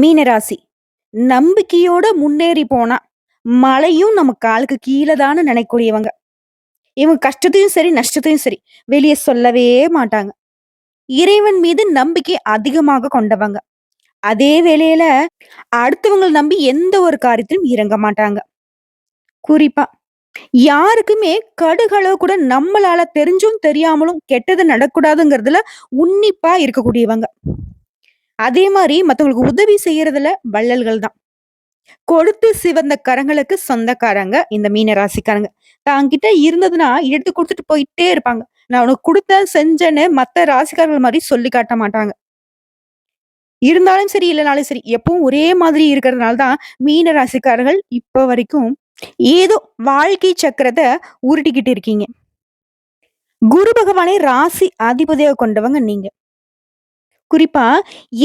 மீனராசி. நம்பிக்கையோட முன்னேறி போனா மழையும் நம்ம காலுக்கு கீழே தான்னு நினைக்கூடியவங்க இவங்க கஷ்டத்தையும் சரி நஷ்டத்தையும் சரி வெளியே சொல்லவே மாட்டாங்க. இறைவன் மீது நம்பிக்கை அதிகமாக கொண்டவங்க. அதே வேளையில அடுத்தவங்களை நம்பி எந்த ஒரு காரியத்திலும் இறங்க மாட்டாங்க. குறிப்பா யாருக்குமே கடுகளவு கூட நம்மளால தெரிஞ்சும் தெரியாமலும் கெட்டது நடக்கூடாதுங்கிறதுல உன்னிப்பா இருக்கக்கூடியவங்க. அதே மாதிரி மத்தவங்களுக்கு உதவி செய்யறதுல வள்ளல்கள் தான். கொடுத்து சிவந்த கரங்களுக்கு சொந்தக்காரங்க இந்த மீன ராசிக்காரங்க தாங்கிட்ட இருந்ததுன்னா எடுத்து கொடுத்துட்டு போயிட்டே இருப்பாங்க. நான் உனக்கு கொடுத்த செஞ்சேன்னு மத்த ராசிக்காரர்கள் மாதிரி சொல்லி காட்ட மாட்டாங்க. இருந்தாலும் சரி இல்லைனாலும் சரி எப்பவும் ஒரே மாதிரி இருக்கிறதுனால தான் மீன ராசிக்காரர்கள் இப்போ வரைக்கும் ஏதோ வாழ்க்கை சக்கரத்தை உருட்டிக்கிட்டு இருக்கீங்க. குரு பகவானை ராசி அதிபதியாக கொண்டவங்க நீங்க. குறிப்பா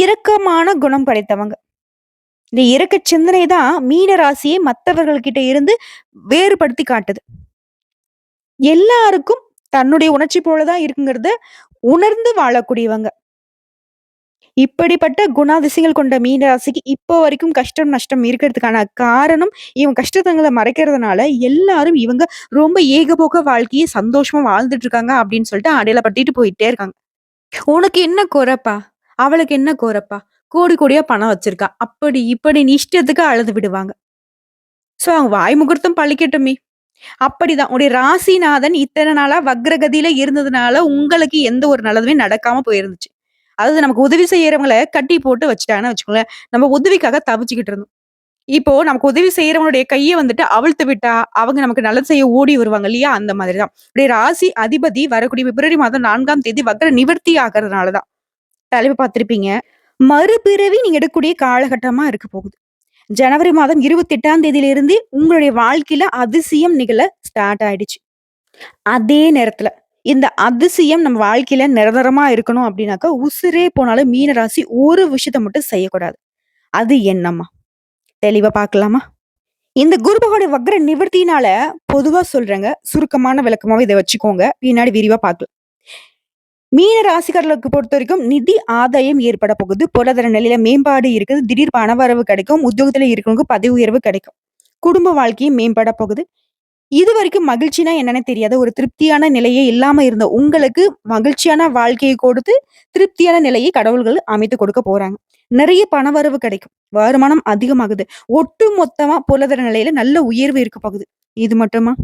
இரக்கமான குணம் படைத்தவங்க. இந்த இறக்க சிந்தனை தான் மீன ராசியை மற்றவர்கள்கிட்ட இருந்து வேறுபடுத்தி காட்டுது. எல்லாருக்கும் தன்னுடைய உணர்ச்சி போலதான் இருக்குங்கிறத உணர்ந்து வாழக்கூடியவங்க. இப்படிப்பட்ட குணாதிசயங்கள் கொண்ட மீன ராசிக்கு இப்போ வரைக்கும் கஷ்டம் நஷ்டம் இருக்கிறதுக்கான காரணம் இவங்க கஷ்டத்தங்களை மறைக்கிறதுனால எல்லாரும் இவங்க ரொம்ப ஏகபோக வாழ்க்கையை சந்தோஷமா வாழ்ந்துட்டு இருக்காங்க அப்படின்னு சொல்லிட்டு அடையாளப்படுத்திட்டு போயிட்டே இருக்காங்க. உனக்கு என்ன குறைப்பா? அவளுக்கு என்ன கோரப்பா? கோடி கோடியா பணம் வச்சிருக்கா. அப்படி இப்படி இஷ்டத்துக்கு அழுது விடுவாங்க. சோ அவங்க வாய் முகூர்த்தம் பழிக்கட்டுமே. அப்படிதான். உடைய ராசிநாதன் இத்தனை நாளா வக்ரகதியில இருந்ததுனால உங்களுக்கு எந்த ஒரு நல்லதுமே நடக்காம போயிருந்துச்சு. அதாவது நமக்கு உதவி செய்யறவங்களை கட்டி போட்டு வச்சுட்டாங்கன்னு வச்சுக்கோங்களேன். நம்ம உதவிக்காக தவிச்சுக்கிட்டு இருந்தோம். இப்போ நமக்கு உதவி செய்யறவங்களுடைய கையை வந்துட்டு அவிழ்த்து விட்டா அவங்க நமக்கு நல்லது செய்ய ஓடி வருவாங்க இல்லையா? அந்த மாதிரிதான். உடைய ராசி அதிபதி வரக்கூடிய பிப்ரவரி மாதம் நான்காம் தேதி வக்ர நிவர்த்தி ஆகிறதுனாலதான். தலைப்பு பார்த்திருப்பீங்க. மறுபிறவி நீங்க எடுக்கக்கூடிய காலகட்டமா இருக்க போகுது. ஜனவரி மாதம் இருபத்தி எட்டாம் தேதியிலிருந்து உங்களுடைய வாழ்க்கையில அதிசயம் நிகழ ஸ்டார்ட் ஆயிடுச்சு. அதே நேரத்துல இந்த அதிசயம் நம்ம வாழ்க்கையில நிரந்தரமா இருக்கணும் அப்படின்னாக்கா உசுரே போனாலும் மீன ராசி ஒரு விஷயத்த மட்டும் செய்யக்கூடாது. அது என்னம்மா? தெளிவா பார்க்கலாமா? இந்த குருபகோட வக்ர நிவர்த்தினால பொதுவா சொல்றேங்க சுருக்கமான விளக்கமாவே இதை வச்சுக்கோங்க. பின்னாடி விரிவா பார்க்கலாம். மீன ராசிகர்களுக்கு பொறுத்த வரைக்கும் நிதி ஆதாயம் ஏற்பட போகுது. பொருளாதார நிலையில மேம்பாடு இருக்குது. திடீர் பணவரவு கிடைக்கும். உத்தியோகத்துல இருக்கிறவங்க பதவி உயர்வு கிடைக்கும். குடும்ப வாழ்க்கையும் மேம்பட போகுது. இது வரைக்கும் மகிழ்ச்சினா என்னன்னு தெரியாத. ஒரு திருப்தியான நிலையே இல்லாம இருந்த உங்களுக்கு மகிழ்ச்சியான வாழ்க்கையை கொடுத்து திருப்தியான நிலையை கடவுள்கள் அமைத்து கொடுக்க போறாங்க. நிறைய பணவரவு கிடைக்கும். வருமானம் அதிகமாகுது. ஒட்டு மொத்தமா பொருளாதார நிலையில நல்ல உயர்வு இருக்க போகுது. இது மட்டுமா?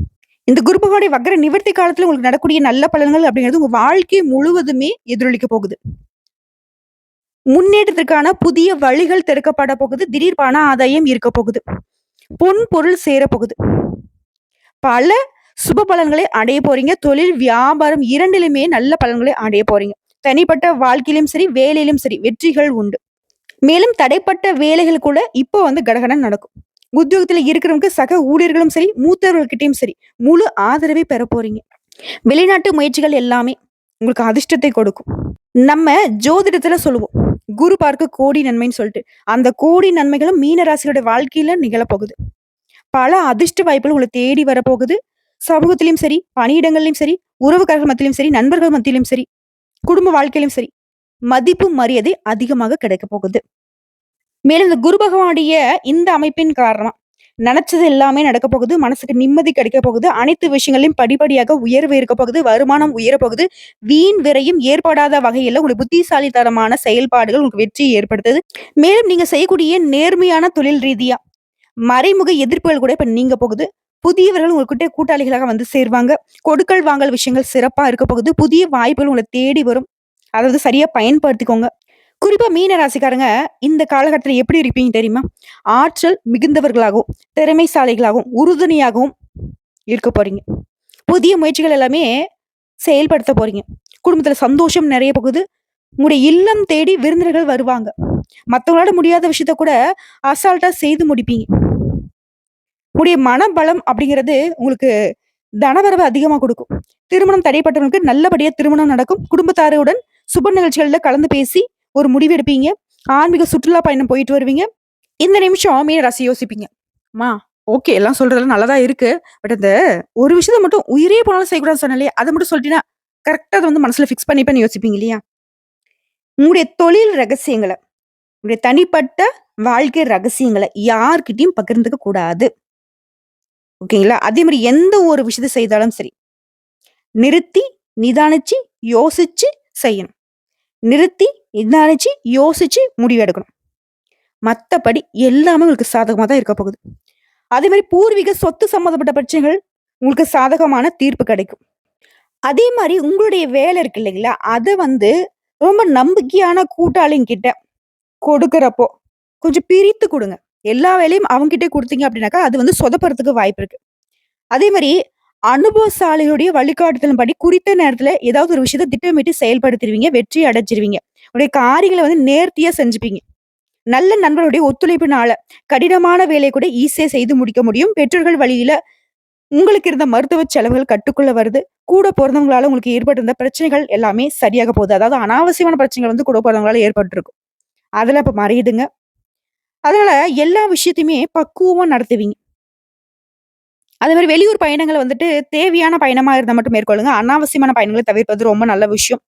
இந்த குருபகோடைய வக்ர நிவர்த்தி காலத்துல உங்களுக்கு நடக்கூடிய நல்ல பலன்கள் அப்படிங்கிறது உங்க வாழ்க்கை முழுவதுமே எதிரொலிக்க போகுது. முன்னேற்றத்திற்கான புதிய வழிகள் திறக்கப்பட போகுது. திடீர் பண ஆதாயம் இருக்க போகுது. பொன் பொருள் சேரப்போகுது போகுது. பல சுப பலன்களை அடைய போறீங்க. தொழில் வியாபாரம் இரண்டிலுமே நல்ல பலன்களை அடைய போறீங்க. தனிப்பட்ட வாழ்க்கையிலும் சரி வேலையிலும் சரி வெற்றிகள் உண்டு. மேலும் தடைப்பட்ட வேலைகள் கூட இப்போ வந்து கடகடன் நடக்கும். உத்தியோகத்துல இருக்கிறவங்க சக ஊழியர்களும் சரி மூத்தவர்கள்கிட்டயும் சரி முழு ஆதரவை பெற போறீங்க. வெளிநாட்டு முயற்சிகள் எல்லாமே உங்களுக்கு அதிர்ஷ்டத்தை கொடுக்கும். நம்ம ஜோதிடத்துல சொல்லுவோம் குரு பார்க்க கோடி நன்மைன்னு சொல்லிட்டு அந்த கோடி நன்மைகளும் மீன வாழ்க்கையில நிகழப்போகுது. பல அதிர்ஷ்ட வாய்ப்புகள் உங்களை தேடி வரப்போகுது. சமூகத்திலையும் சரி பணியிடங்கள்லையும் சரி உறவுக்காரர்கள் மத்தியிலும் சரி நண்பர்கள் மத்தியிலும் சரி குடும்ப வாழ்க்கையிலும் சரி மதிப்பு மரியாதை அதிகமாக கிடைக்க போகுது. மேலும் இந்த குரு பகவானுடைய இந்த அமைப்பின் காரணமா நினைச்சது எல்லாமே நடக்க போகுது மனசுக்கு நிம்மதி கிடைக்க போகுது அனைத்து விஷயங்களையும் படிப்படியாக உயர்வு இருக்க போகுது வருமானம் உயர போகுது வீண் விரையும் ஏற்படாத வகையில உங்களுக்கு புத்திசாலித்தனமான செயல்பாடுகள் உங்களுக்கு வெற்றியை ஏற்படுத்துது. மேலும் நீங்க செய்யக்கூடிய நேர்மையான தொழில் ரீதியா மறைமுக எதிர்ப்புகள் கூட இப்ப நீங்க போகுது. புதியவர்கள் உங்ககிட்ட கூட்டாளிகளாக வந்து சேருவாங்க. கொடுக்கல் வாங்கல் விஷயங்கள் சிறப்பா இருக்க போகுது. புதிய வாய்ப்புகள் உங்களை தேடி வரும். அதாவது சரியா பயன்படுத்திக்கோங்க. குறிப்பா மீன ராசிக்காரங்க இந்த காலகட்டத்தில் எப்படி இருப்பீங்க தெரியுமா? ஆற்றல் மிகுந்தவர்களாகவும் திறமைசாலிகளாகவும் உறுதுணையாகவும் இருக்க போறீங்க. புதிய முயற்சிகள் எல்லாமே செயல்படுத்த போறீங்க. குடும்பத்துல சந்தோஷம் நிறைய போகுது. உங்களுடைய இல்லம் தேடி விருந்தினர்கள் வருவாங்க. மற்றவங்களால முடியாத விஷயத்த கூட அசால்ட்டா செய்து முடிப்பீங்க. உங்களுடைய மனபலம் அப்படிங்கிறது உங்களுக்கு தனவரவு அதிகமாக கொடுக்கும். திருமணம் தடைப்பட்டவங்களுக்கு நல்லபடியாக திருமணம் நடக்கும். குடும்பத்தாருடன் சுப நிகழ்ச்சிகளில் கலந்து பேசி ஒரு முடிவு எடுப்பீங்க ஆன்மீக சுற்றுலா பயணம் போயிட்டு வருவீங்க இந்த நிமிஷம் மீன ரசி யோசிப்பீங்க மா ஓகே எல்லாம் சொல்றதெல்லாம் நல்லதா இருக்கு பட் அந்த ஒரு விஷயத்த மட்டும் உயிரே போனாலும் செய்யக்கூடாது சொன்னாலே அதை மட்டும் சொல்லிட்டீங்கன்னா கரெக்டாக அதை வந்து மனசுல ஃபிக்ஸ் பண்ணி பண்ணி யோசிப்பீங்க இல்லையா உங்களுடைய தொழில் ரகசியங்களை உங்களுடைய தனிப்பட்ட வாழ்க்கை ரகசியங்களை யார்கிட்டையும் பகிர்ந்துக்க கூடாது. ஓகேங்களா? அதே மாதிரி எந்த ஒரு விஷயத்த செய்தாலும் சரி. நிறுத்தி, நிதானிச்சு, யோசிச்சு செய்யணும். நிறுத்தி, நிதானிச்சு, யோசிச்சு முடிவெடுக்கணும் மற்றபடி எல்லாமே உங்களுக்கு சாதகமாக தான் இருக்க போகுது. அதே மாதிரி பூர்வீக சொத்து சம்மந்தப்பட்ட பிரச்சனைகள் உங்களுக்கு சாதகமான தீர்ப்பு கிடைக்கும். அதே மாதிரி உங்களுடைய வேலை இருக்கு இல்லைங்களா? அதை வந்து ரொம்ப நம்பிக்கையான கூட்டாளிங்கிட்ட கொடுக்குறப்போ கொஞ்சம் பிரித்து கொடுங்க எல்லா வேலையும் அவங்ககிட்ட கொடுத்தீங்க அப்படின்னாக்கா, அது வந்து சொதப்படுறதுக்கு வாய்ப்பு இருக்கு. அதே மாதிரி அனுபவசாலிகளுடைய வழிகாட்டுதலின்படி குறித்த நேரத்துல ஏதாவது ஒரு விஷயத்த திட்டமிட்டு செயல்படுத்திடுவீங்க வெற்றி அடைஞ்சிருவீங்க. உடைய காரியங்களை வந்து நேர்த்தியா செஞ்சுப்பீங்க. நல்ல நண்பர்களுடைய ஒத்துழைப்புனால கடினமான வேலையை கூட ஈஸியா செய்து முடிக்க முடியும். பெற்றோர்கள் வழியில உங்களுக்கு இருந்த மருத்துவ செலவுகள் கட்டுக்குள்ள வருது. கூட பிறந்தவங்களால உங்களுக்கு ஏற்பட்டிருந்த பிரச்சனைகள் எல்லாமே சரியாக போகுது. அதாவது அனாவசியமான பிரச்சனைகள் வந்து கூட பிறந்தவங்களால ஏற்பட்டுருக்கும். அதெல்லாம் இப்ப மறையுதுங்க. அதனால எல்லா விஷயத்தையுமே பக்குவமா நடத்துவீங்க. அதே மாதிரி வெளியூர் பயணங்களை வந்துட்டு தேவையான பயணமாக இருந்தால் மட்டும் மேற்கொள்ளுங்க. அனாவசியமான பயணங்களை தவிர்ப்பது ரொம்ப நல்ல விஷயம்.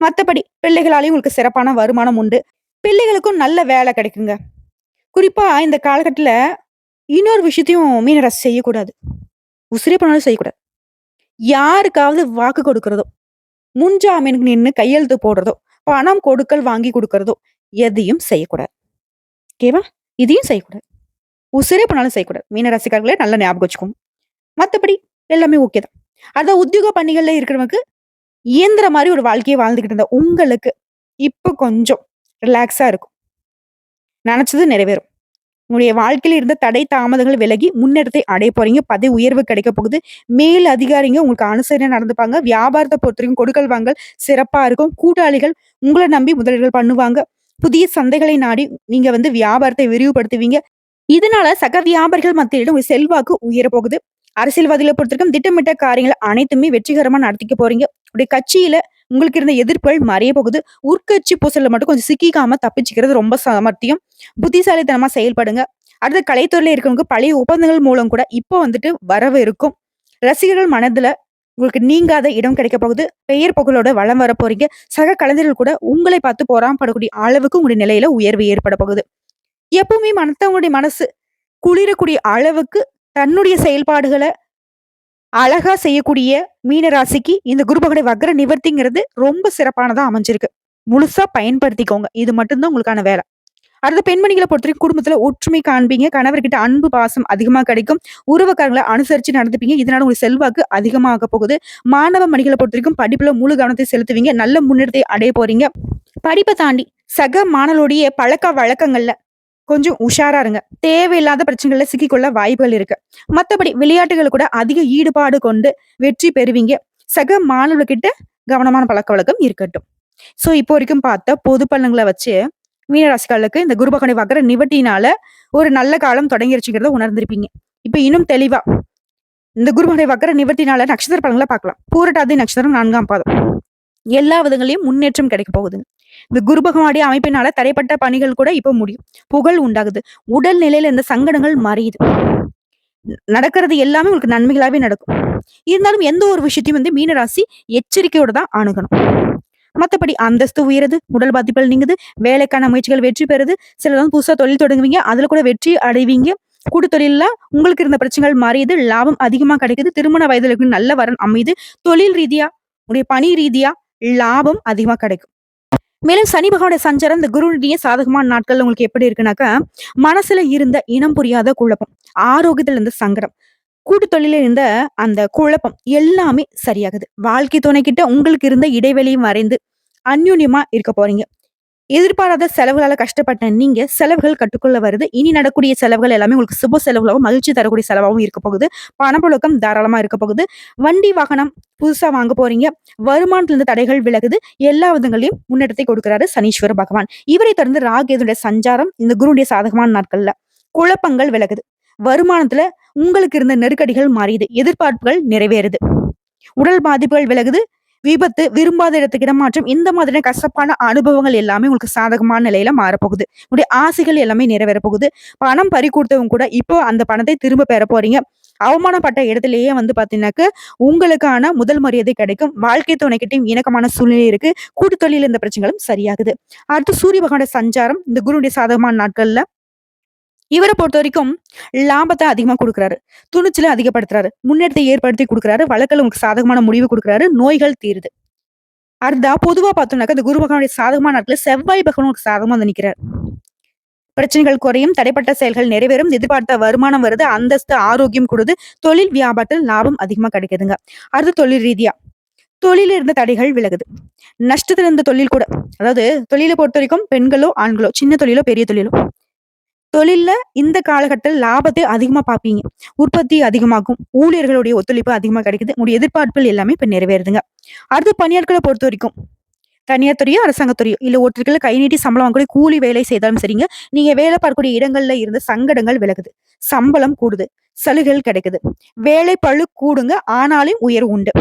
மற்றபடி பிள்ளைகளாலையும் உங்களுக்கு சிறப்பான வருமானம் உண்டு. பிள்ளைகளுக்கும் நல்ல வேலை கிடைக்குங்க. குறிப்பாக இந்த காலகட்டத்தில் இன்னொரு விஷயத்தையும் மீனராசி செய்யக்கூடாது. உசிரே போனாலும் செய்யக்கூடாது. யாருக்காவது வாக்கு கொடுக்கறதோ முன்ஜாமீனுக்கு நின்று கையெழுத்து போடுறதோ, பணம் கொடுக்கல் வாங்கி கொடுக்கறதோ எதையும் செய்யக்கூடாது. ஓகேவா? இதையும் செய்யக்கூடாது. உசிரே போனாலும் செய்யக்கூடாது. மீனராசிக்காரர்களே நல்லா ஞாபகம் வச்சுக்கோங்க. மற்றபடி எல்லாமே ஓகே தான். அதான் உத்தியோக பணிகள்ல இருக்கிறவங்களுக்கு இயந்திரம் மாதிரி ஒரு வாழ்க்கையை வாழ்ந்துக்கிட்டு இருந்த உங்களுக்கு, இப்போ கொஞ்சம் ரிலாக்ஸாக இருக்கும். நினச்சது நிறைவேறும். உங்களுடைய வாழ்க்கையில் இருந்த தடை, தாமதங்கள் விலகி முன்னேற்றத்தை அடைய போறீங்க. பதவி உயர்வு கிடைக்க போகுது. மேல் அதிகாரிங்க உங்களுக்கு அனுசரணை நடந்துப்பாங்க. வியாபாரத்த பொறுத்தவரைக்கும் கொடுக்கல் வாங்கல் சிறப்பா இருக்கும். கூட்டாளிகள் உங்களை நம்பி முதலீடுகள் பண்ணுவாங்க. புதிய சந்தைகளை நாடி நீங்க வந்து வியாபாரத்தை விரிவுபடுத்துவீங்க. இதனால சக வியாபாரிகள் மத்தியில உங்க செல்வாக்கு உயர போகுது. அரசியல்வாதிகளை பொறுத்திருக்கும் திட்டமிட்ட காரியங்கள் அனைத்துமே வெற்றிகரமா நடத்திக்க போறீங்க. உடைய கட்சியில உங்களுக்கு இருந்த எதிர்ப்புகள் மறைய போகுது. உட்கட்சி பூசல்ல மட்டும் கொஞ்சம் சிக்கிக்காம தப்பிச்சுக்கிறது ரொம்ப சாமர்த்தியம். புத்திசாலித்தனமா செயல்படுங்க. அடுத்த கலைத்துறையில இருக்கவங்க பழைய ஒப்பந்தங்கள் மூலம் கூட இப்போ வந்துட்டு வரவு இருக்கும். ரசிகர்கள் மனதுல உங்களுக்கு நீங்காத இடம் கிடைக்க போகுது. பெயர் புகழோட வளம் வர போறீங்க. சக கலைஞர்கள் கூட உங்களை பார்த்து பொறாமப்படக்கூடிய அளவுக்கு உங்களுடைய நிலையில உயர்வு ஏற்பட போகுது. எப்பவுமே மனத்தவங்களுடைய மனசு குளிரக்கூடிய அளவுக்கு தன்னுடைய செயல்பாடுகளை அழகா செய்யக்கூடிய மீனராசிக்கு இந்த குருபகடை வக்ர நிவர்த்திங்கிறது ரொம்ப சிறப்பானதா அமைஞ்சிருக்கு. முழுசா பயன்படுத்திக்கோங்க. இது மட்டும்தான் உங்களுக்கான வேலை. அடுத்த பெண்மணிகளை பொறுத்த பொறுத்தவரைக்கும் குடும்பத்துல ஒற்றுமை காண்பீங்க. கணவர்கிட்ட அன்பு, பாசம் அதிகமா கிடைக்கும். உறவுக்காரங்களை அனுசரிச்சு நடந்துப்பீங்க. இதனால உங்களுக்கு செல்வாக்கு அதிகமாக போகுது. மாணவ மணிகள பொறுத்தவரைக்கும் படிப்புல முழு கவனத்தை செலுத்துவீங்க. நல்ல முன்னேற்றத்தை அடைய போறீங்க. படிப்பை தாண்டி சக மாணவர்களுடைய பழக்க வழக்கங்கள்ல கொஞ்சம் உஷாரா இருங்க. தேவையில்லாத பிரச்சனைகள்ல சிக்கிக்கொள்ள வாய்ப்புகள் இருக்கு. மத்தபடி விளையாட்டுகள் கூட அதிக ஈடுபாடு கொண்டு வெற்றி பெறுவீங்க. சக மாணவர்கிட்ட கவனமான பழக்கவழக்கம் இருக்கட்டும். சோ இப்போ வரைக்கும் பார்த்த பொது பலன்களை வச்சு மீனராசிகளுக்கு இந்த குருபகனை வகர நிவட்டினால நிவர்த்தியினால ஒரு நல்ல காலம் தொடங்கிருச்சுங்கிறத உணர்ந்திருப்பீங்க. இப்ப இன்னும் தெளிவா இந்த குருபகனை வகர நிவர்த்தினால நட்சத்திர பலன்களை பார்க்கலாம். பூரட்டாதி நட்சத்திரம் நான்காம் பாதம். எல்லா விதங்களையும் முன்னேற்றம் கிடைக்க போகுதுங்க. இந்த குரு பகவானுடைய அமைப்பினால தடைப்பட்ட பணிகள் கூட இப்ப முடியும். புகழ் உண்டாகுது. உடல் நிலையில இந்த சங்கடங்கள் மறையுது. நடக்கிறது எல்லாமே உங்களுக்கு நன்மைகளாவே நடக்கும். இருந்தாலும் எந்த ஒரு விஷயத்தையும் வந்து மீனராசி எச்சரிக்கையோட தான் அணுகணும். மத்தபடி அந்தஸ்து உயருது. உடல் பாதிப்புகள் நீங்குது. வேலைக்கான முயற்சிகள் வெற்றி பெறுது. சிலர் வந்து புதுசா தொழில் தொடங்குவீங்க. அதுல கூட வெற்றி அடைவீங்க. கூட்டு தொழில்ல உங்களுக்கு இருந்த பிரச்சனைகள் மாறியது லாபம் அதிகமா கிடைக்குது. திருமண வயதில் நல்ல வரன் அமையுது. தொழில் ரீதியா, உடைய பணி ரீதியா லாபம் அதிகமா கிடைக்கும். மேலும் சனி பகவானுடைய சஞ்சாரம் இந்த குருடைய சாதகமான நாட்கள் உங்களுக்கு எப்படி இருக்குனாக்கா, மனசுல இருந்த இனம் புரியாத குழப்பம், ஆரோக்கியத்துல இருந்த சங்கடம், கூட்டு தொழில இருந்த அந்த குழப்பம் எல்லாமே சரியாகுது. வாழ்க்கை துணைக்கிட்ட உங்களுக்கு இருந்த இடைவெளியும் மறைந்து அந்யூன்யமா இருக்க போறீங்க. எதிர்பாராத செலவுகளால கஷ்டப்பட்ட நீங்க செலவுகள் கட்டுக்குள்ள வருது. இனி நடக்கூடிய செலவுகள் எல்லாமே உங்களுக்கு சுப செலவுகளாகவும் மகிழ்ச்சி தரக்கூடிய செலவாகவும் இருக்க போகுது. பணப்புழக்கம் தாராளமா இருக்க போகுது. வண்டி, வாகனம் புதுசா வாங்க போறீங்க. வருமானத்துல இருந்து தடைகள் விலகுது. எல்லா விதங்களையும் முன்னேற்றத்தை கொடுக்கிறாரு சனீஸ்வர பகவான். இவரை தொடர்ந்து ராகேதுடைய சஞ்சாரம் இந்த குருடைய சாதகமான நாட்கள்ல குழப்பங்கள் விலகுது. வருமானத்துல உங்களுக்கு இருந்த நெருக்கடிகள் மறையுது. எதிர்பார்ப்புகள் நிறைவேறுது. உடல் பாதிப்புகள் விலகுது. விபத்து, விரும்பாத இடத்துக்கு இடமாற்றம் இந்த மாதிரியான கசப்பான அனுபவங்கள் எல்லாமே உங்களுக்கு சாதகமான நிலையில மாறப்போகுது. உங்களுடைய ஆசைகள் எல்லாமே நிறைவேறப்போகுது பணம் பறி கொடுத்தவங்க கூட இப்போ அந்த பணத்தை திரும்ப பெற போறீங்க. அவமானப்பட்ட இடத்துலயே வந்து பார்த்தீங்கன்னாக்க, உங்களுக்கான முதல் மரியாதை கிடைக்கும். வாழ்க்கை துணைக்கிட்டையும் இணக்கமான சூழ்நிலை இருக்கு. கூட்டு தொழில் இந்த பிரச்சனைகளும் சரியாகுது. அடுத்து சூரிய பகவான சஞ்சாரம் இந்த குருடைய சாதகமான நாட்கள்ல இவரை பொறுத்த வரைக்கும் லாபத்தை அதிகமா குடுக்குறாரு. துணிச்சல அதிகப்படுத்துறாரு. முன்னேற்றத்தை ஏற்படுத்தி கொடுக்குறாரு வழக்கில் உங்களுக்கு சாதகமான முடிவு கொடுக்குறாரு நோய்கள் தீருது. அடுத்தா பொதுவா பார்த்தோம்னாக்கா, இந்த குரு பகவானுடைய சாதகமான நாட்களில் செவ்வாய் பகவான் உங்களுக்கு சாதகமா வந்து பிரச்சனைகள் குறையும், தடைப்பட்ட செயல்கள் நிறைவேறும், எதிர்பார்த்த வருமானம் வருது, அந்தஸ்து, ஆரோக்கியம் கொடுது தொழில் வியாபாரத்தில் லாபம் அதிகமா கிடைக்குதுங்க. அடுத்து தொழில் ரீதியா, தொழில இருந்த தடைகள் விலகுது. நஷ்டத்துல இருந்த தொழில் கூட அதாவது தொழில பொறுத்தவரைக்கும் பெண்களோ, ஆண்களோ, சின்ன தொழிலோ, பெரிய தொழிலோ, தொழில்ல இந்த காலகட்டத்தில் லாபத்தை அதிகமா பார்ப்பீங்க. உற்பத்தி அதிகமாகும். ஊழியர்களுடைய ஒத்துழைப்பு அதிகமா கிடைக்குது. உங்களுடைய எதிர்பார்ப்புகள் எல்லாமே இப்ப நிறைவேறுதுங்க. அடுத்து பணியாளர்களை பொறுத்த வரைக்கும் தனியார் துறையோ, அரசாங்கத்துறையோ இல்லை இல்ல கை நீட்டி சம்பளம் வாங்கக்கூடிய கூலி வேலை செய்தாலும் சரிங்க, நீங்க வேலை பார்க்கக்கூடிய இடங்கள்ல இருந்த சங்கடங்கள் விலகுது. சம்பளம் கூடுது. சலுகைகள் கிடைக்குது. வேலை பழு கூடுங்க. ஆனாலும் உயர்வு உண்டு.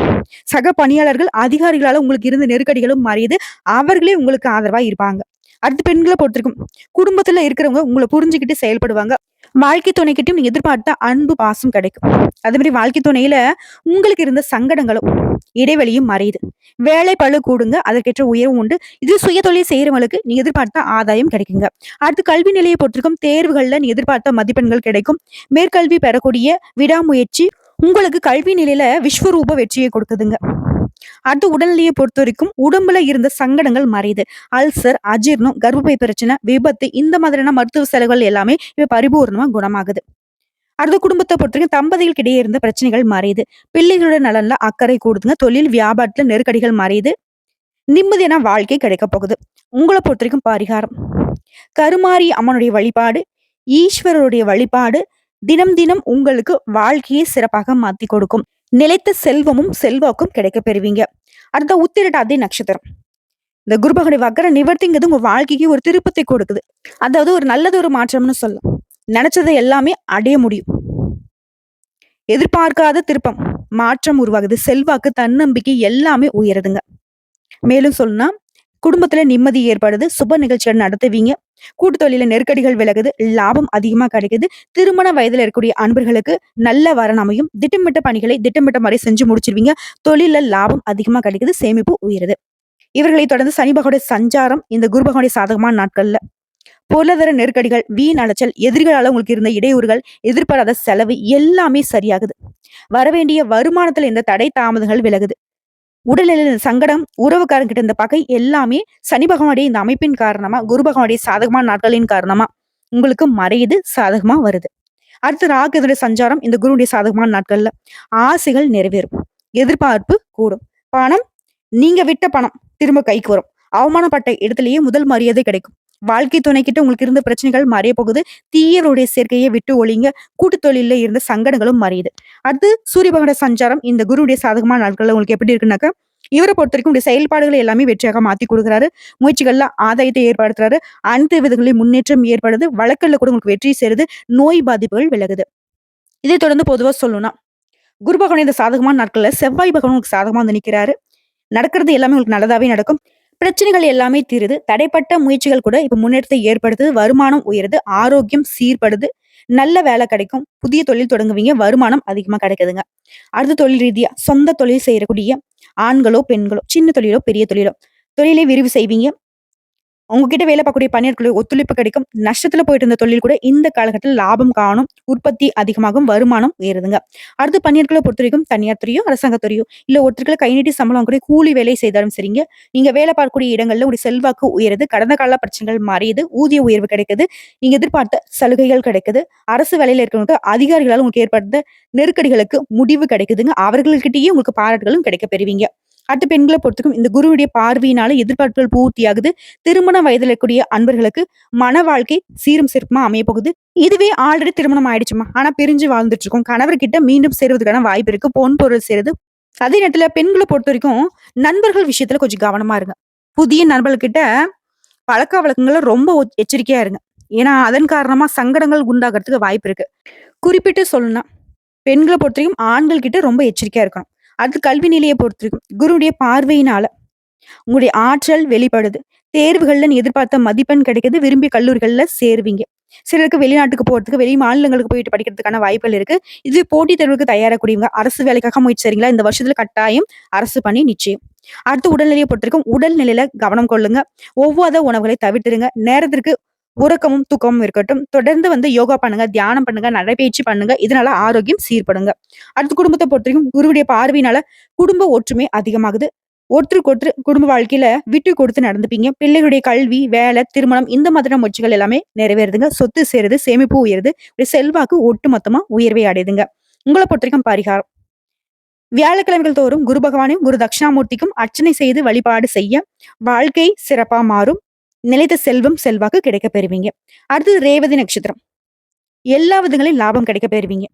சக பணியாளர்கள், அதிகாரிகளால உங்களுக்கு இருந்த நெருக்கடிகளும் மாறியது அவர்களே உங்களுக்கு ஆதரவா இருப்பாங்க. அடுத்து பெண்களை பொறுத்திருக்கும் குடும்பத்துல இருக்கிறவங்க உங்களை புரிஞ்சுக்கிட்டு செயல்படுவாங்க. வாழ்க்கை துணைக்கிட்டையும் நீங்க எதிர்பார்த்த அன்பு, பாசம் கிடைக்கும். அதே மாதிரி வாழ்க்கை துணையில உங்களுக்கு இருந்த சங்கடங்களும், இடைவெளியும் மறையுது. வேலை பளு கூடுங்க. அதற்கேற்ற உயர்வு உண்டு. இது சுயதொழில் செய்யறவங்களுக்கு நீங்க எதிர்பார்த்த ஆதாயம் கிடைக்குங்க. அடுத்து கல்வி நிலையை பொறுத்திருக்கும் தேர்வுகள்ல நீங்க எதிர்பார்த்த மதிப்பெண்கள் கிடைக்கும். மேற்கல்வி பெறக்கூடிய விடாமுயற்சி உங்களுக்கு கல்வி நிலையில விஸ்வரூப வெற்றியை கொடுக்குதுங்க. அடுத்து பொறுத்த வரைக்கும் உடம்புல இருந்த சங்கடங்கள் மறையுது. அல்சர், அஜீர்ணம், கர்ப்பப்பை பிரச்சனை, விபத்து இந்த மாதிரியான மருத்துவ செலவுகள் எல்லாமே இவை பரிபூர்ணமா குணமாகுது. அடுத்த குடும்பத்தை பொறுத்தவரைக்கும் தம்பதிகளுக்கு இடையே இருந்த பிரச்சனைகள் மறையுது. பிள்ளைகளோட நலன்ல அக்கறை கூடுதுங்க. தொழில் வியாபாரத்துல நெருக்கடிகள் மறையுது. நிம்மதியான வாழ்க்கை கிடைக்கப் போகுது. உங்களை பொறுத்தவரைக்கும் பரிகாரம், கருமாரி அம்மனுடைய வழிபாடு, ஈஸ்வரருடைய வழிபாடு தினம் தினம் உங்களுக்கு வாழ்க்கையை சிறப்பாக மாத்தி கொடுக்கும். நிலைத்த செல்வமும், செல்வாக்கும் கிடைக்கப் பெறுவீங்க. அடுத்த உத்திரட்டாதி நட்சத்திரம். இந்த குருபகனை வக்கர நிவர்த்திங்கிறது உங்க வாழ்க்கைக்கு ஒரு திருப்பத்தை கொடுக்குது. அதாவது ஒரு நல்லது ஒரு மாற்றம்னு சொல்லலாம். நினைச்சதை எல்லாமே அடைய முடியும். எதிர்பார்க்காத திருப்பம், மாற்றம் உருவாகுது. செல்வாக்கு, தன்னம்பிக்கை எல்லாமே உயருதுங்க. மேலும் சொல்லணும்னா, குடும்பத்துல நிம்மதி ஏற்படுது. சுப நிகழ்ச்சிகள் நடத்துவீங்க. கூட்டு தொழில நெருக்கடிகள் விலகுது. லாபம் அதிகமா கிடைக்குது. திருமண வயதுல இருக்கக்கூடிய அன்பர்களுக்கு நல்ல வரன் அமையும். திட்டமிட்ட பணிகளை திட்டமிட்ட மாரி செஞ்சு முடிச்சிருவீங்க. தொழில லாபம் அதிகமா கிடைக்குது. சேமிப்பு உயருது. இவர்களை தொடர்ந்து சனி பகவானுடைய சஞ்சாரம் இந்த குரு பகவானுடைய சாதகமான நாட்கள்ல பொருளாதார நெருக்கடிகள், வீண் அலைச்சல், எதிரிகளால உங்களுக்கு இருந்த இடையூறுகள், எதிர்பாராத செலவு எல்லாமே சரியாகுது. வரவேண்டிய வருமானத்துல இந்த தடை தாமதங்கள் விலகுது. உடல்நிலையில சங்கடம், உறவுக்காரங்கிட்ட இருந்த பகை எல்லாமே சனி பகவானுடைய இந்த அமைப்பின் காரணமா, குரு பகவானுடைய சாதகமான நாட்களின் காரணமா உங்களுக்கு மறையுது. சாதகமா வருது. அடுத்து ராகுதனுடைய சஞ்சாரம் இந்த குருவுடைய சாதகமான நாட்கள்ல ஆசைகள் நிறைவேறும். எதிர்பார்ப்பு கூடும். பணம் நீங்க விட்ட பணம் திரும்ப கைக்கு வரும். அவமானப்பட்ட இடத்துலயே முதல் மரியாதை கிடைக்கும். வாழ்க்கை துணைக்கிட்ட உங்களுக்கு இருந்த பிரச்சனைகள் மறைய போகுது. தீயருடைய சேர்க்கையை விட்டு ஒழிங்க. கூட்டு தொழில்ல இருந்த சங்கடங்களும் மறையுது. அடுத்து சூரிய பகவானுடைய சஞ்சாரம் இந்த குருவுடைய சாதகமான நாட்களில் உங்களுக்கு எப்படி இருக்குன்னாக்கா, பொறுத்த வரைக்கும் உடைய செயல்பாடுகளை எல்லாமே வெற்றியாக மாத்தி கொடுக்குறாரு முயற்சிகள்ல ஆதாயத்தை ஏற்படுத்துறாரு. அனைத்து விதங்களிலும் முன்னேற்றம் ஏற்படுது. வழக்கல்ல கூட உங்களுக்கு வெற்றி சேருது. நோய் பாதிப்புகள் விலகுது. இதை தொடர்ந்து பொதுவா சொல்லணும்னா, குரு பகவான் இந்த சாதகமான நாட்கள்ல செவ்வாய் பகவான் உங்களுக்கு சாதகமா வந்து நிற்கிறாரு நடக்கிறது எல்லாமே உங்களுக்கு நல்லதாவே நடக்கும். பிரச்சனைகள் எல்லாமே தீருது. தடைப்பட்ட முயற்சிகள் கூட இப்ப முன்னேற்றத்தை ஏற்படுத்துது. வருமானம் உயருது. ஆரோக்கியம் சீர்படுது. நல்ல வேலை கிடைக்கும். புதிய தொழில் தொடங்குவீங்க. வருமானம் அதிகமா கிடைக்குதுங்க. அடுத்த தொழில் ரீதியா சொந்த தொழில் செய்யக்கூடிய ஆண்களோ, பெண்களோ, சின்ன தொழிலோ, பெரிய தொழிலோ, தொழிலை விரிவு செய்வீங்க. உங்ககிட்ட வேலை பார்க்கக்கூடிய பணியாட்களுடைய ஒத்துழைப்பு கிடைக்கும். நஷ்டத்துல போயிட்டு இருந்த தொழில் கூட இந்த காலகட்டத்தில் லாபம் காணும். உற்பத்தி அதிகமாகும். வருமானம் உயருதுங்க. அடுத்து பொறுத்த வரைக்கும் தனியார் துறையோ, அரசாங்கத்துறையோ இல்லை இல்ல ஒருத்தருக்கு கை நீட்டி சம்பளம் கூட கூலி வேலை செய்தாலும் சரிங்க, நீங்க வேலை பார்க்கக்கூடிய இடங்கள்ல ஒரு செல்வாக்கு உயருது. கடந்த கால பிரச்சனைகள் மாறியது ஊதிய உயர்வு கிடைக்குது. நீங்க எதிர்பார்த்த சலுகைகள் கிடைக்குது. அரசு வேலையில இருக்கிறவங்களுக்கு அதிகாரிகளால் உங்களுக்கு ஏற்பட்ட நெருக்கடிகளுக்கு முடிவு கிடைக்குதுங்க. அவர்கள்கிட்டயே உங்களுக்கு பாராட்டுகளும் கிடைக்க பெறுவீங்க. அடுத்து பெண்களை பொறுத்தவரைக்கும் இந்த குருவுடைய பார்வையினால எதிர்பார்ப்புகள் பூர்த்தியாகுது. திருமண வயதில் இருக்கக்கூடிய அன்பர்களுக்கு மன வாழ்க்கை சீரும் சிறப்புமா அமைய போகுது. இதுவே ஆல்ரெடி திருமணம் ஆயிடுச்சுமா ஆனா பிரிஞ்சு வாழ்ந்துட்டு இருக்கோம். கணவர்கிட்ட மீண்டும் சேருவதுக்கான வாய்ப்பு இருக்கு. பொன் பொருள் சேருது. அதே நேரத்துல பொறுத்த வரைக்கும் நண்பர்கள் விஷயத்துல கொஞ்சம் கவனமா இருங்க. புதிய நண்பர்கிட்ட பழக்க பழக்கவழக்கங்கள்ல ரொம்ப ஒ எச்சரிக்கையா இருங்க. ஏன்னா, அதன் காரணமா சங்கடங்கள் உண்டாகிறதுக்கு வாய்ப்பு இருக்கு. குறிப்பிட்டு சொல்லணும்னா, பெண்கள பொறுத்தவரைக்கும் ஆண்கள் கிட்ட ரொம்ப எச்சரிக்கையா இருக்கணும். அடுத்து கல்வி நிலையை பொறுத்தவரைக்கும் குருவுடைய பார்வையினால உங்களுடைய ஆற்றல் வெளிப்படுது. தேர்வுகள்ல நீ எதிர்பார்த்த மதிப்பெண் கிடைக்குது. விரும்பிய கல்லூரிகள்ல சேருவீங்க. சிலருக்கு வெளிநாட்டுக்கு போறதுக்கு, வெளி மாநிலங்களுக்கு போயிட்டு படிக்கிறதுக்கான வாய்ப்புகள் இருக்கு. இது போட்டித் தேர்வுக்கு தயாராகக்கூடியவங்க, அரசு வேலைக்காக முயற்சி செய்றீங்களா? இந்த வருஷத்துல கட்டாயம் அரசு பணி நிச்சயம். அடுத்து உடல்நிலையை பொறுத்திருக்கும் உடல்நிலையில கவனம் கொள்ளுங்க. ஒவ்வாத உணவுகளை தவிர்த்துருங்க நேரத்திற்கு உறக்கமும், தூக்கமும் இருக்கட்டும். தொடர்ந்து வந்து யோகா பண்ணுங்க, தியானம் பண்ணுங்க, நடைபயிற்சி பண்ணுங்க. இதனால ஆரோக்கியம் சீர்படுங்க. அடுத்து குடும்பத்தை பொறுத்தவரைக்கும் குருவுடைய பார்வையினால குடும்ப ஒற்றுமை அதிகமாகுது. ஒருத்தருக்கொருத்தர் குடும்ப வாழ்க்கையில விட்டு கொடுத்து நடந்துப்பீங்க. பிள்ளைகளுடைய கல்வி, வேலை, திருமணம் இந்த மாதிரியான முயற்சிகள் எல்லாமே நிறைவேறுதுங்க. சொத்து சேருது, சேமிப்பு உயருது. உங்களுடைய செல்வாக்கு ஒட்டுமொத்தமா உயர்வை அடையுதுங்க. உங்களை பொறுத்தவரைக்கும் பரிகாரம். வியாழக்கிழமைகள் தோறும் குரு பகவானையும், குரு தட்சிணாமூர்த்திக்கும் அர்ச்சனை செய்து வழிபாடு செய்ய வாழ்க்கை சிறப்பா மாறும். நிலைத்த செல்வம், செல்வாக்கு கிடைக்கப் பெறுவீங்க. அடுத்தது ரேவதி நட்சத்திரம். எல்லா விதங்களையும் லாபம் கிடைக்கப் பெறுவீங்க.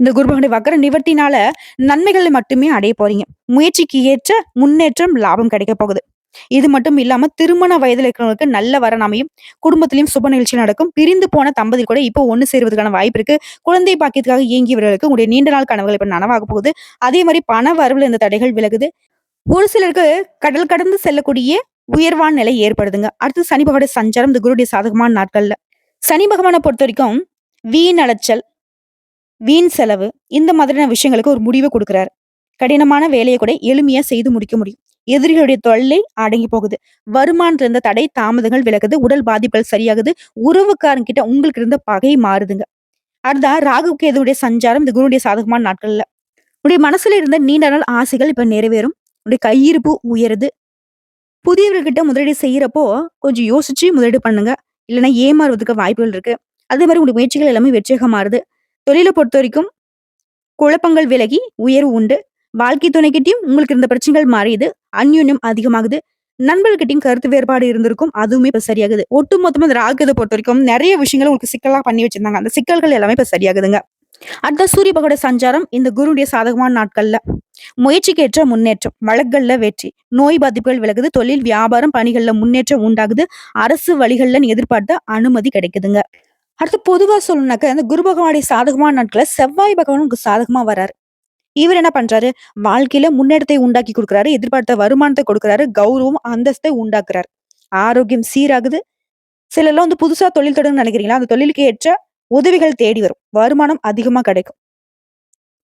இந்த குருபகனுடைய வக்கர நிவர்த்தினால நன்மைகளை மட்டுமே அடைய போறீங்க. முயற்சிக்கு ஏற்ற முன்னேற்றம், லாபம் கிடைக்கப் போகுது. இது மட்டும் இல்லாம திருமண வயதில் இருக்கிறவங்களுக்கு நல்ல வரன் அமையும். குடும்பத்திலையும் சுப நிகழ்ச்சி நடக்கும். பிரிந்து போன தம்பதி கூட இப்போ ஒன்று சேருவதற்கான வாய்ப்பு இருக்கு. குழந்தை பாக்கியத்துக்காக இயங்கியவர்களுக்கு உங்களுடைய நீண்ட நாள் கனவுகள் இப்ப நனவாக போகுது. அதே மாதிரி பண வரவுல இந்த தடைகள் விலகுது. ஒரு சிலருக்கு கடல் கடந்து செல்லக்கூடிய உயர்வான நிலை ஏற்படுதுங்க. அடுத்து சனி பகவானுடைய சஞ்சாரம் இந்த குருடைய சாதகமான நாட்கள்ல. சனி பகவான பொறுத்தவரைக்கும் வீண் அலைச்சல், வீண் செலவு இந்த மாதிரியான விஷயங்களுக்கு ஒரு முடிவு கொடுக்குறாரு கடினமான வேலையை கூட எளிமையா செய்து முடிக்க முடியும். எதிரிகளுடைய தொல்லை அடங்கி போகுது. வருமானத்துல இருந்த தடை, தாமதங்கள் விலகுது. உடல் பாதிப்புகள் சரியாகுது. உறவுக்காரங்க கிட்ட உங்களுக்கு இருந்த பகை மாறுதுங்க. அடுத்ததா ராகு, கேதுடைய சஞ்சாரம் இந்த குருடைய சாதகமான நாட்கள்ல. உடைய மனசுல இருந்த நீண்ட நாள் ஆசைகள் இப்ப நிறைவேறும். உடைய கையிருப்பு உயருது. புதியவர்கிட்ட முதலீடு செய்யறப்போ கொஞ்சம் யோசிச்சு முதலீடு பண்ணுங்க. இல்லைன்னா ஏமாறுவதற்கு வாய்ப்புகள் இருக்கு. அதே மாதிரி உங்களுக்கு முயற்சிகள் எல்லாமே வெற்றியாக மாறுது. பொறுத்த வரைக்கும் குழப்பங்கள் விலகி உயர்வு உண்டு. வாழ்க்கை துணைக்கிட்டையும் உங்களுக்கு இருந்த பிரச்சனைகள் மாறியது. அந்யோன்யம் அதிகமாகுது. நண்பர்கிட்டையும் கருத்து வேறுபாடு இருந்திருக்கும். அதுவுமே இப்ப சரியாகுது. ஒட்டுமொத்தமா இந்த ராகுதை பொறுத்த வரைக்கும் நிறைய விஷயங்கள் உங்களுக்கு சிக்கலாக பண்ணி வச்சிருந்தாங்க. அந்த சிக்கல்கள் எல்லாமே இப்ப சரியாகுதுங்க. அடுத்த சூரிய பகவானுடைய சஞ்சாரம் இந்த குருடைய சாதகமான நாட்கள்ல. முயற்சிக்கு ஏற்ற முன்னேற்றம், வழக்குகள்ல வெற்றி, நோய் பாதிப்புகள் விலகுது. தொழில், வியாபாரம், பணிகள்ல முன்னேற்றம் உண்டாகுது. அரசு வழிகள்ல எதிர்பார்த்த அனுமதி கிடைக்குதுங்க. அடுத்து பொதுவா சொல்லணும்னாக்க இந்த குரு பகவானுடைய சாதகமான நாட்கள்ல செவ்வாய் பகவான் உங்களுக்கு சாதகமா வராரு. இவர் என்ன பண்றாரு? வாழ்க்கையில முன்னேற்றத்தை உண்டாக்கி கொடுக்குறாரு எதிர்பார்த்த வருமானத்தை கொடுக்குறாரு. கௌரவம், அந்தஸ்தை உண்டாக்குறாரு. ஆரோக்கியம் சீராகுது. சிலர்லாம் வந்து புதுசா தொழில் தொடங்கணும்னு நினைக்கிறீங்களா? அந்த தொழிலுக்கு ஏற்ற உதவிகள் தேடி வரும். வருமானம் அதிகமா கிடைக்கும்.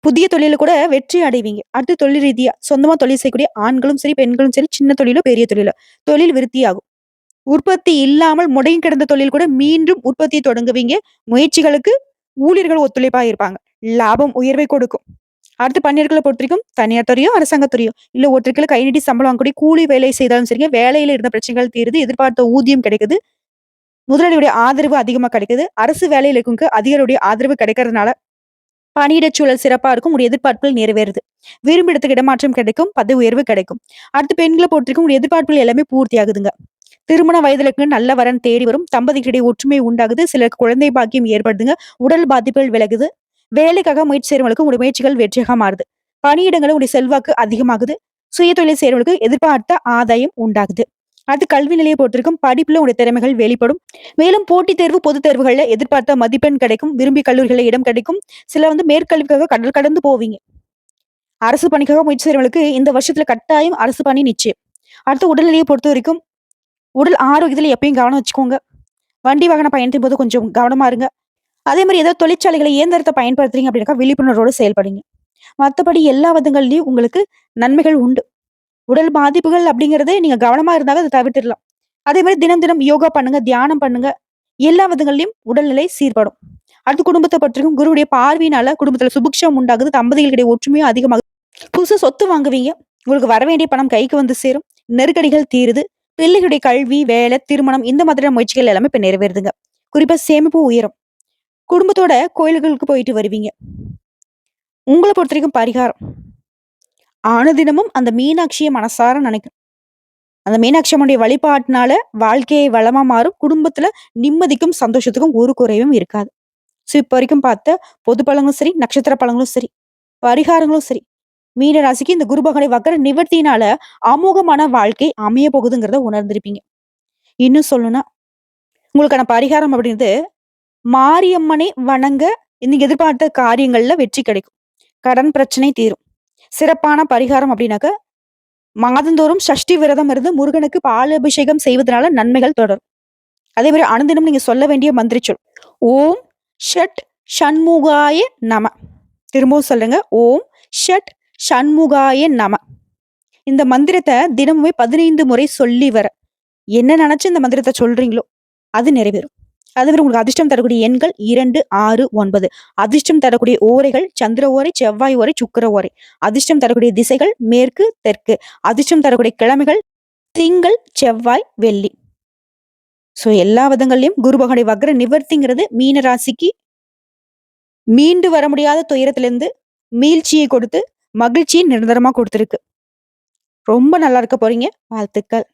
புதிய தொழிலில் கூட வெற்றி அடைவீங்க. அடுத்து தொழில் ரீதியா சொந்தமா தொழில் செய்யக்கூடிய ஆண்களும் சரி, பெண்களும் சரி, சின்ன தொழிலோ, பெரிய தொழிலோ தொழில் விருத்தியாகும். உற்பத்தி இல்லாமல் முடங்கி கிடந்த தொழில் கூட மீண்டும் உற்பத்தியை தொடங்குவீங்க. முயற்சிகளுக்கு ஊழியர்கள் ஒத்துழைப்பா இருப்பாங்க. லாபம் உயர்வை கொடுக்கும். அடுத்து பணியர்களை பொறுத்திருக்கும் தனியார் துறையோ, அரசாங்கத்துறையோ இல்ல ஒருத்தருக்குள்ள கை நீட்டி சம்பளம் வாங்கக்கூடிய கூலி வேலை செய்தாலும் சரிங்க, வேலையில இருந்த பிரச்சனைகள் தீருது. எதிர்பார்த்த ஊதியம் கிடைக்குது. முதலாளியுடைய ஆதரவு அதிகமா கிடைக்குது. அரசு வேலையில் இருக்கவங்களுக்கு அதிகாரியுடைய ஆதரவு கிடைக்கிறதுனால பணியிடச் சூழல் சிறப்பா இருக்கும். உடைய எதிர்பார்ப்புகள் நிறைவேறுது. விரும்பிய இடத்துக்கு இடமாற்றம் கிடைக்கும். பதவி உயர்வு கிடைக்கும். அடுத்து பெண்களை பொறுத்தவரைக்கும் உடைய எதிர்பார்ப்புகள் எல்லாமே பூர்த்தி ஆகுதுங்க. திருமண வயதிலுக்கு நல்ல வரன் தேடி வரும். தம்பதிகளிடையே ஒற்றுமை உண்டாகுது. சிலருக்கு குழந்தை பாக்கியம் ஏற்படுதுங்க. உடல் பாதிப்புகள் விலகுது. வேலைக்காக முயற்சி செய்றவங்களுக்கு உடைய முயற்சிகள் வெற்றியாக மாறுது. பணியிடங்களும் உடைய செல்வாக்கு அதிகமாகுது. சுய தொழில் செய்றவங்களுக்கு எதிர்பார்த்த ஆதாயம் உண்டாகுது. அடுத்து கல்வி நிலையை பொறுத்திருக்கும் படிப்புல உடைய திறமைகள் வெளிப்படும். மேலும் போட்டித் தேர்வு, பொதுத் தேர்வுகள்ல எதிர்பார்த்த மதிப்பெண் கிடைக்கும். விரும்பி கல்லூரிகளில் இடம் கிடைக்கும். சில வந்து மேற்கல்விக்காக கடல் கடந்து போவீங்க. அரசு பணிக்காக முயற்சி செய்யறவங்களுக்கு இந்த வருஷத்துல கட்டாயம் அரசு பணி நிச்சயம். அடுத்து உடல்நிலையை பொறுத்த வரைக்கும் உடல் ஆரோக்கியத்துல எப்பயும் கவனம் வச்சுக்கோங்க. வண்டி வாகன பயணத்தின் போது கொஞ்சம் கவனமா இருங்க. அதே மாதிரி ஏதாவது தொழிற்சாலைகளை இயந்திரத்தை பயன்படுத்துறீங்க அப்படின்னாக்கா விழிப்புணர்வோட செயல்படுங்க. மற்றபடி எல்லா விதங்கள்லயும் உங்களுக்கு நன்மைகள் உண்டு. உடல் பாதிப்புகள் அப்படிங்கிறதே நீங்க கவனமா இருந்தாலும் அதை தவிர்த்திடலாம். அதே மாதிரி தினம் தினம் யோகா பண்ணுங்க, தியானம் பண்ணுங்க. எல்லா விதங்கள்லயும் உடல்நிலை சீர்படும். அடுத்து குடும்பத்தை பற்றியும் குருவுடைய பார்வையினால குடும்பத்துல சுபிக்ஷம் உண்டாகுது. தம்பதிகளுடைய ஒற்றுமையும் அதிகமாகுது. புதுசு சொத்து வாங்குவீங்க. உங்களுக்கு வரவேண்டிய பணம் கைக்கு வந்து சேரும். நெருக்கடிகள் தீருது. பிள்ளைகளுடைய கல்வி, வேலை, திருமணம் இந்த மாதிரியான முயற்சிகள் எல்லாமே இப்ப நிறைவேறுதுங்க. குறிப்பா சேமிப்பு உயரும். குடும்பத்தோட கோயில்களுக்கு போயிட்டு வருவீங்க. உங்களை பொறுத்த வரைக்கும் பரிகாரம். அனுதினமும் அந்த மீனாட்சியை மனசார நினைக்கணும். அந்த மீனாட்சி அம்மனுடைய வழிபாட்டினால வாழ்க்கையை வளமா மாறும். குடும்பத்துல நிம்மதிக்கும், சந்தோஷத்துக்கும் ஒரு குறைவும் இருக்காது. ஸோ இப்போ வரைக்கும் பார்த்த பொது பழங்களும் சரி, நட்சத்திர பழங்களும் சரி, பரிகாரங்களும் சரி, மீன ராசிக்கு இந்த குருபகனை வக்கர நிவர்த்தினால அமோகமான வாழ்க்கை அமைய போகுதுங்கிறத உணர்ந்திருப்பீங்க. இன்னும் சொல்லணும்னா, உங்களுக்கான பரிகாரம் அப்படின்றது மாரியம்மனை வணங்க நீங்க எதிர்பார்த்த காரியங்கள்ல வெற்றி கிடைக்கும். கடன் பிரச்சனை தீரும். சிறப்பான பரிகாரம் அப்படின்னாக்க, மாதந்தோறும் சஷ்டி விரதம் இருந்து முருகனுக்கு பால் அபிஷேகம் செய்வதனால நன்மைகள் தொடரும். அதே மாதிரி அனுதினம் நீங்க சொல்ல வேண்டிய மந்திரி சொல். ஓம் ஷட் ஷண்முகாய நம. திரும்பவும் சொல்லுங்க. ஓம் ஷட் ஷண்முகாய நம. இந்த மந்திரத்தை தினமுமே 15 முறை சொல்லி வர. என்ன நினைச்சு இந்த மந்திரத்தை சொல்றீங்களோ, அது நிறைவேறும் அதுவரை உங்களுக்கு அதிர்ஷ்டம் தரக்கூடிய எண்கள் இரண்டு ஆறு ஒன்பது. அதிர்ஷ்டம் தரக்கூடிய ஓரைகள் சந்திர ஓரை செவ்வாய் ஓரை சுக்கிர ஓரை. அதிர்ஷ்டம் தரக்கூடிய திசைகள் மேற்கு தெற்கு. அதிர்ஷ்டம் தரக்கூடிய கிழமைகள் திங்கள் செவ்வாய் வெள்ளி. ஸோ எல்லா விதங்கள்லயும் குரு பகவானுடைய வக்ர நிவர்த்திங்கிறது மீன ராசிக்கு மீண்டு வர முடியாத துயரத்திலிருந்து மீழ்ச்சியை கொடுத்து மகிழ்ச்சியை நிரந்தரமா கொடுத்துருக்கு. ரொம்ப நல்லா இருக்க போறீங்க. வாழ்த்துக்கள்.